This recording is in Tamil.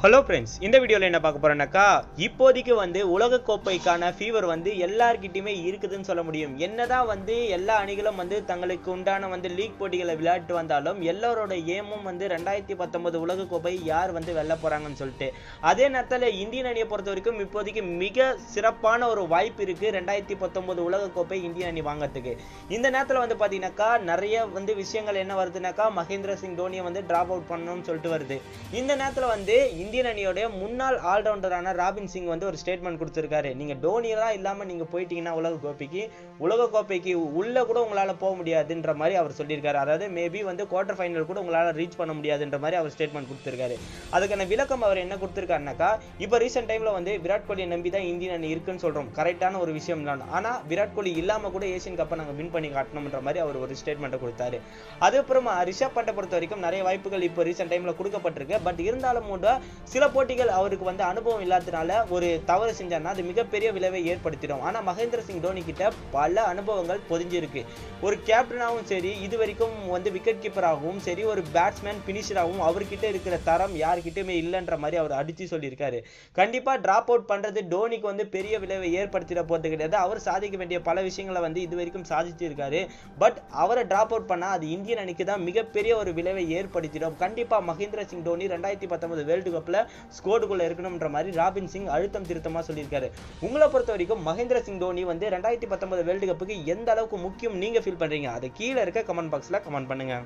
ஹலோ ஃப்ரெண்ட்ஸ் இந்த வீடியோவில் என்ன பார்க்க போகிறேன்னாக்கா இப்போதைக்கு வந்து உலகக்கோப்பைக்கான ஃபீவர் வந்து எல்லார்கிட்டயுமே இருக்குதுன்னு சொல்ல முடியும். என்னதான் வந்து எல்லா அணிகளும் வந்து தங்களுக்கு உண்டான வந்து லீக் போட்டிகளை விளையாட்டு வந்தாலும் எல்லாரோட ஏமும் வந்து ரெண்டாயிரத்தி பத்தொன்பது உலகக்கோப்பை யார் வந்து வெல்ல போகிறாங்கன்னு சொல்லிட்டு. அதே நேரத்தில் இந்தியன் அணியை பொறுத்த வரைக்கும் இப்போதைக்கு மிக சிறப்பான ஒரு வாய்ப்பு இருக்குது ரெண்டாயிரத்தி பத்தொன்பது உலகக்கோப்பை இந்தியன் அணி வாங்கிறதுக்கு. இந்த நேரத்தில் வந்து பார்த்தீங்கன்னாக்கா நிறைய வந்து விஷயங்கள் என்ன வருதுனாக்கா மகேந்திர சிங் தோனியை வந்து ட்ராப் அவுட் பண்ணணும்னு சொல்லிட்டு வருது. இந்த நேரத்தில் வந்து இந்தியன் அணியோடைய முன்னாள் ஆல்ரவுண்டரான ராபின் சிங் வந்து ஒரு ஸ்டேட்மெண்ட் கொடுத்துருக்காரு. நீங்கள் டோனியெல்லாம் இல்லாமல் நீங்கள் போயிட்டீங்கன்னா உலக கோப்பைக்கு உலக கோப்பைக்கு உள்ளே கூட உங்களால் போக முடியாதுன்ற மாதிரி அவர் சொல்லியிருக்காரு. அதாவது மேபி வந்து குவார்டர் ஃபைனல் கூட உங்களால் ரீச் பண்ண முடியாதுன்ற மாதிரி அவர் ஸ்டேட்மெண்ட் கொடுத்துருக்காரு. அதுக்கான விளக்கம் அவர் என்ன கொடுத்துருக்காருனாக்கா இப்போ ரீசெண்ட் டைமில் வந்து விராட் கோலியை நம்பி தான் இந்தியன் அணி இருக்குன்னு சொல்கிறோம் கரெக்டான ஒரு விஷயம் தான். ஆனால் விராட் கோலி இல்லாமல் கூட ஏசியன் கப்பை நாங்கள் வின் பண்ணி காட்டணும்ன்ற மாதிரி அவர் ஒரு ஸ்டேட்மெண்ட்டை கொடுத்தாரு. அதுக்கப்புறமா ரிஷப் பண்டை பொறுத்த வரைக்கும் நிறைய வாய்ப்புகள் இப்போ ரீசெண்ட் டைமில் கொடுக்கப்பட்டிருக்கு. பட் இருந்தாலும் கூட சில போட்டிகள் அவருக்கு வந்து அனுபவம் இல்லாததுனால ஒரு தவறு செஞ்சார்னா அது மிகப்பெரிய விளைவை ஏற்படுத்திடும். ஆனா மகேந்திர சிங் தோனி கிட்ட பல அனுபவங்கள் பொதிஞ்சிருக்கு. ஒரு கேப்டனாகவும் சரி இது வரைக்கும் வந்து விக்கெட் கீப்பராகவும் சரி ஒரு பேட்ஸ்மேன் பினிஷராகவும் அவர்கிட்ட இருக்கிற தரம் யார்கிட்டயுமே இல்லைன்ற மாதிரி அவர் அடித்து சொல்லியிருக்காரு. கண்டிப்பாக ட்ராப் அவுட் பண்றது டோனிக்கு வந்து பெரிய விளைவை ஏற்படுத்திட போகிறது கிடையாது. அவர் சாதிக்க வேண்டிய பல விஷயங்களை வந்து இது வரைக்கும் சாதிச்சிருக்காரு. பட் அவரை ட்ராப் அவுட் பண்ணால் அது இந்தியன் அணிக்கு தான் மிகப்பெரிய ஒரு விளைவை ஏற்படுத்திடும். கண்டிப்பாக மகேந்திர சிங் தோனி ரெண்டாயிரத்தி பத்தொன்பது வேர்ல்டு கப் கப்ல ஸ்கோடுக்குள்ளே இருக்கணும்ன்ற மாதிரி ராபின் சிங் அழுத்தம் திருத்தமா சொல்லியிருக்காரு. உங்களை பொறுத்த வரைக்கும் மகேந்திர சிங் தோனி வந்து ரெண்டாயிரத்தி பத்தொன்பது வேர்ல்டு கப்புக்கு எந்த அளவுக்கு முக்கியம் நீங்க ஃபீல் பண்றீங்க? அதை கீழே இருக்க கமெண்ட் பாக்ஸ்ல கமெண்ட் பண்ணுங்க.